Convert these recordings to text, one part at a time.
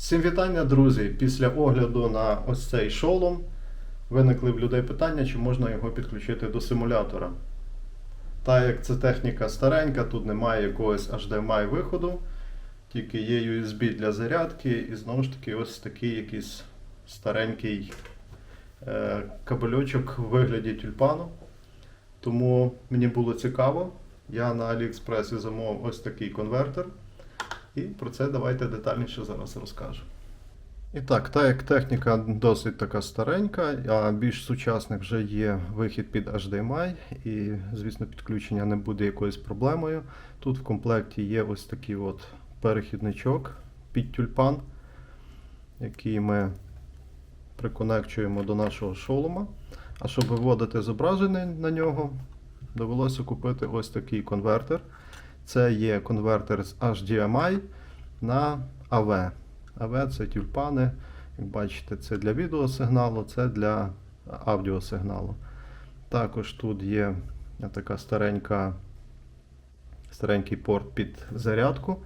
Всім вітання, друзі! Після огляду на ось цей шолом виникли в людей питання, чи можна його підключити до симулятора. Так як це техніка старенька, тут немає якогось HDMI виходу, тільки є USB для зарядки, і знову ж таки ось такий якийсь старенький е, кабельочок в вигляді тюльпану. Тому мені було цікаво. Я на AliExpress замовив ось такий конвертер. І про це давайте детальніше зараз розкажу. І так, так як техніка досить така старенька, а більш сучасних вже є вихід під HDMI, і, звісно, підключення не буде якоюсь проблемою. Тут в комплекті є ось такий от перехідничок під тюльпан, який ми приконекчуємо до нашого шолома. А щоб виводити зображення на нього, довелося купити ось такий конвертер. Це є конвертер з HDMI на AV. AV це тюльпани. Як бачите, це для відеосигналу, це для аудіосигналу. Також тут є така старенька, старенький порт під зарядку.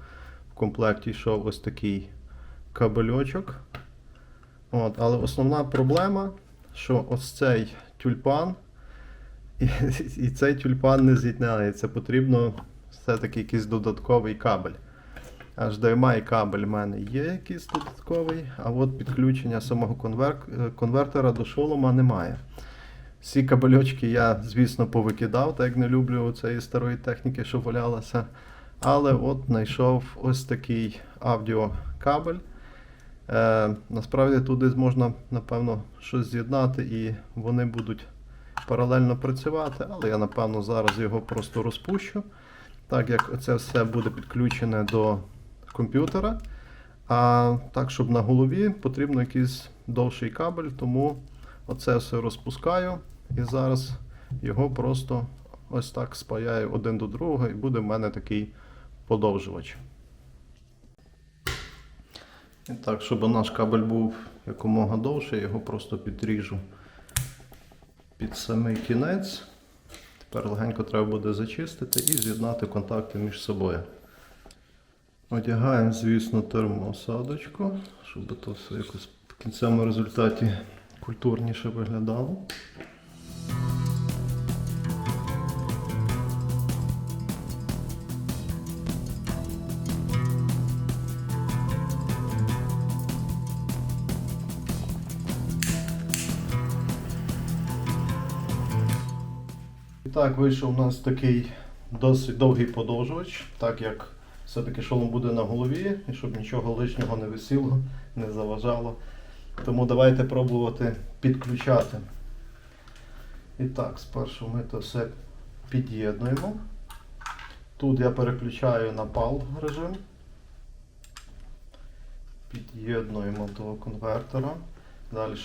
В комплекті йшов ось такий кабельочок. От, але основна проблема, що ось цей тюльпан і, і цей тюльпан не з'єднається. Потрібно все-таки якийсь додатковий кабель. HDMI кабель в мене є якийсь додатковий, а от підключення самого конвер- конвертера до шолома немає. Всі кабельочки я, звісно, повикидав, так як не люблю цієї старої техніки, що валялася. Але от знайшов ось такий аудіокабель. Е, насправді туди можна, напевно, щось з'єднати і вони будуть паралельно працювати, але я, напевно, зараз його просто розпущу. Так як це все буде підключене до комп'ютера. А так, щоб на голові потрібно якийсь довший кабель, тому оце все розпускаю і зараз його просто ось так спаяю один до другого, і буде в мене такий подовжувач. І так, щоб наш кабель був якомога довший, його просто підріжу під самий кінець. Тепер легенько треба буде зачистити і з'єднати контакти між собою. Одягаємо, звісно, термоосадочку, щоб то все якось в кінцевому результаті культурніше виглядало. Так, вийшов у нас такий досить довгий подовжувач, так як все-таки шолом буде на голові, і щоб нічого лишнього не висіло, не заважало. Тому давайте пробувати підключати. І так, спершу ми це все під'єднуємо. Тут я переключаю на PAL режим. Під'єднуємо до конвертера. Далі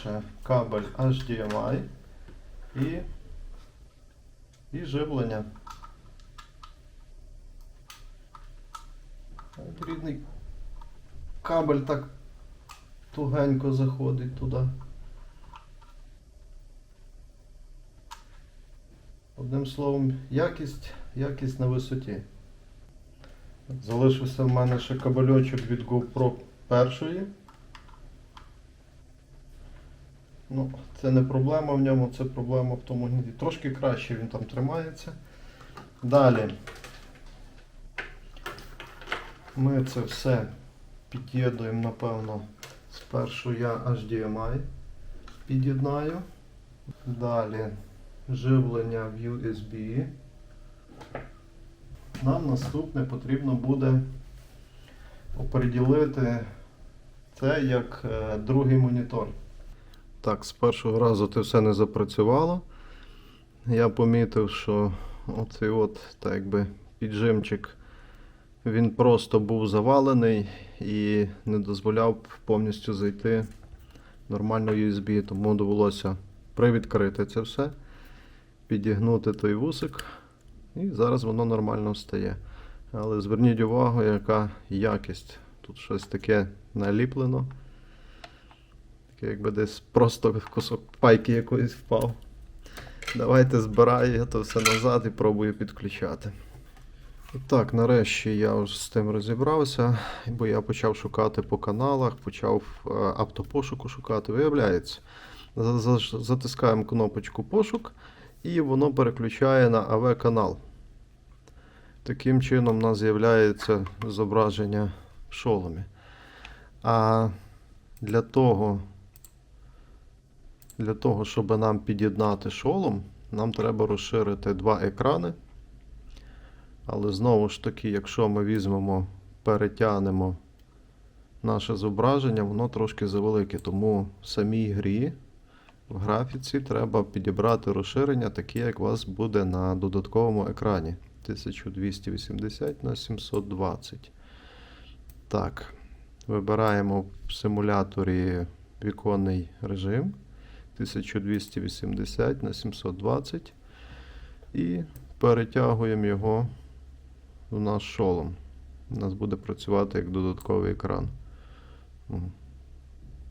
кабель HDMI і, і живлення. Рідний кабель так тугенько заходить туди. Одним словом, якість, якість на висоті. Залишився в мене ще кабельочок від GoPro першої. Ну, це не проблема в ньому, це проблема в тому гнізді. Трошки краще він там тримається. Далі. Ми це все під'єднуємо, напевно, спершу я HDMI під'єднаю. Далі живлення в USB. Нам наступне потрібно буде оприділити це як е, другий монітор. Так, з першого разу це все не запрацювало. Я помітив, що оцей от, так якби піджимчик він просто був завалений і не дозволяв повністю зайти нормально USB, тому довелося привідкрити це все, підігнути той вусик, і зараз воно нормально стає. Але зверніть увагу, яка якість. Тут щось таке наліплено. Якби десь просто кусок пайки якоїсь впав. Давайте збираю я то все назад і пробую підключати. Так, нарешті я вже з тим розібрався, бо я почав шукати по каналах, почав е, автопошуку шукати. Виявляється, за- за- затискаємо кнопочку пошук, і воно переключає на АВ канал. Таким чином у нас з'являється зображення в шоломі. А для того, для того, щоб нам під'єднати шолом, нам треба розширити два екрани. Але знову ж таки, якщо ми візьмемо, перетягнемо наше зображення, воно трошки завелике. Тому в самій грі, в графіці, треба підібрати розширення, таке, як у вас буде на додатковому екрані. 1280 на 720. Так, вибираємо в симуляторі віконний режим 1280 на 720 і перетягуємо його в наш шолом. У нас буде працювати як додатковий екран.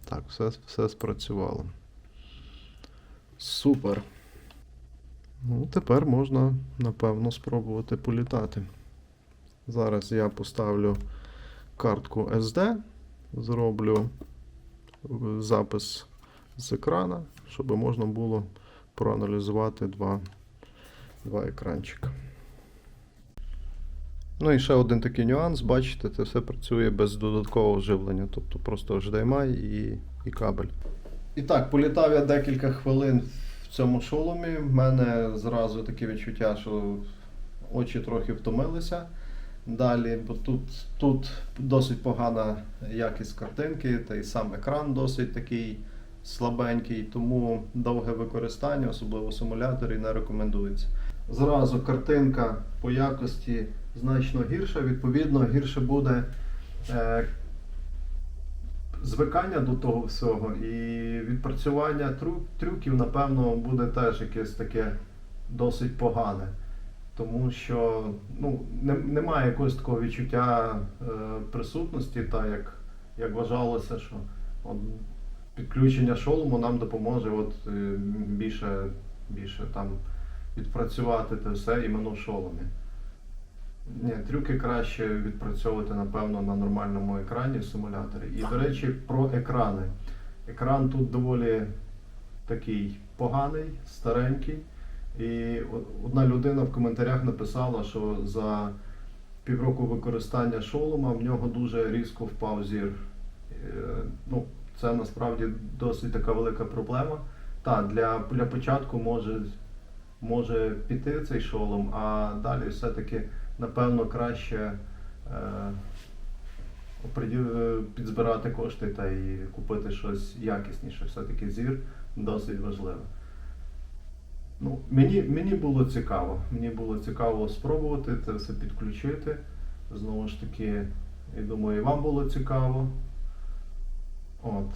Так, все, все спрацювало. Супер. Ну, тепер можна, напевно, спробувати політати. Зараз я поставлю картку SD, зроблю е, запис з екрана, щоб можна було проаналізувати два, два екранчика. Ну і ще один такий нюанс, бачите, це все працює без додаткового живлення, тобто просто HDMI і, і кабель. І так, політав я декілька хвилин в цьому шоломі. В мене зразу таке відчуття, що очі трохи втомилися. Далі, бо тут, тут досить погана якість картинки, та й сам екран досить такий слабенький, тому довге використання, особливо в симуляторі, не рекомендується. Зразу картинка по якості значно гірша, відповідно, гірше буде е, звикання до того всього, і відпрацювання трю- трюків, напевно, буде теж якесь таке досить погане. Тому що ну, не, немає якогось такого відчуття е, присутності, так як, як вважалося, що от, підключення шолому нам допоможе от, е, більше, більше там відпрацювати те все іменно в шоломі. Ні, трюки краще відпрацьовувати, напевно, на нормальному екрані в симуляторі. І, до речі, про екрани. Екран тут доволі такий поганий, старенький. І одна людина в коментарях написала, що за півроку використання шолома в нього дуже різко впав зір. Е, Ну, це насправді досить така велика проблема. Так, для, для початку може, може піти цей шолом, а далі все-таки, напевно, краще е, е, підзбирати кошти та і купити щось якісніше. Все-таки зір досить важливе. Ну, мені, мені було цікаво. Мені було цікаво спробувати це все підключити. Знову ж таки, я думаю, і вам було цікаво. От.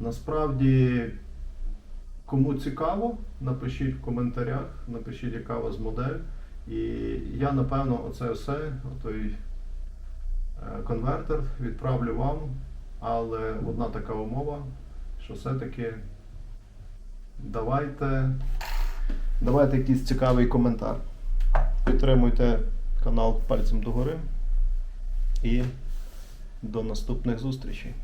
Насправді, кому цікаво, напишіть в коментарях, напишіть, яка у вас модель. І я, напевно, оце все, отой е, конвертер відправлю вам. Але одна така умова, що все-таки давайте, давайте якийсь цікавий коментар. Підтримуйте канал пальцем догори. І до наступних зустрічей.